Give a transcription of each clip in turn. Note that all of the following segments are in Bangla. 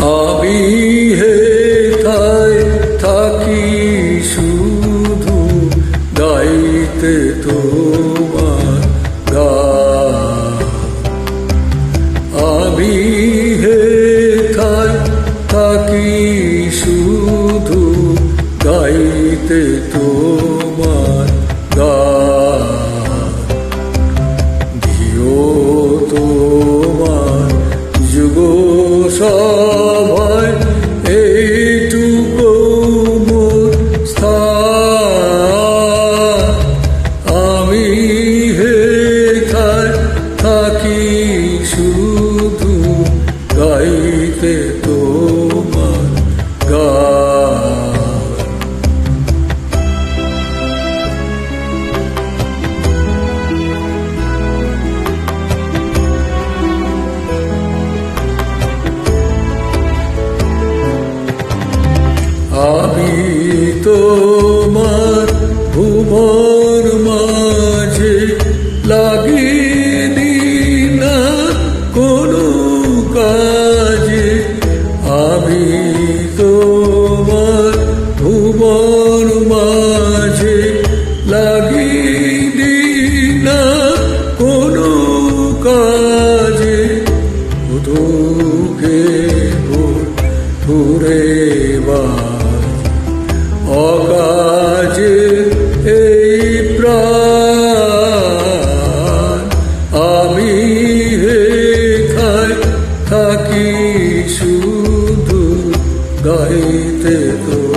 আমি হে থাই থাকি শুধু গাইতে তোমার গান আমি হে থাই থাকি শুধু গাইতে তোমার শুধু গাইতে শুধু গাইতে তোমার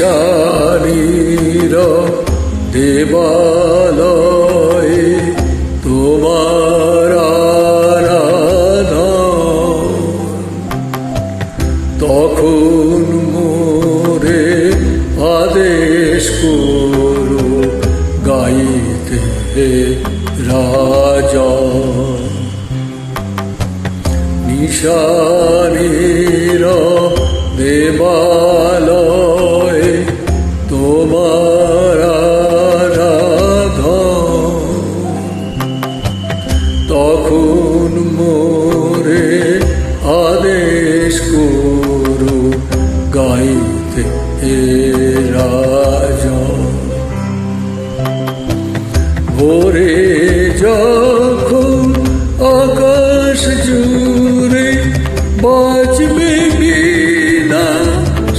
নিশানীর দেবালয়ে তোমার তখন মোরে আদেশ করো গাইতে রাজা। নিশানীর দেবালয়ে তখন মোরে আদেশ করো গাইতে হে রাজা। ভোরে যখন আকাশ জুড়ে বাজবে বিনা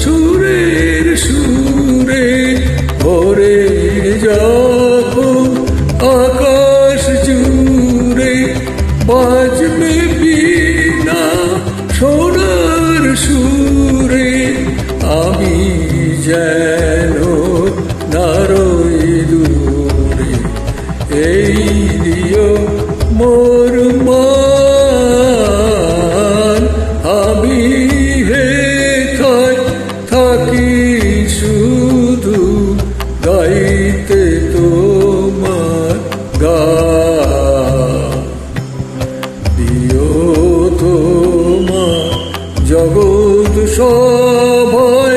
সুরের সুরে, ভোরে যখন সুরে আমি যেন নারই দূরে এই দিও মোর মান জগৎ সভায়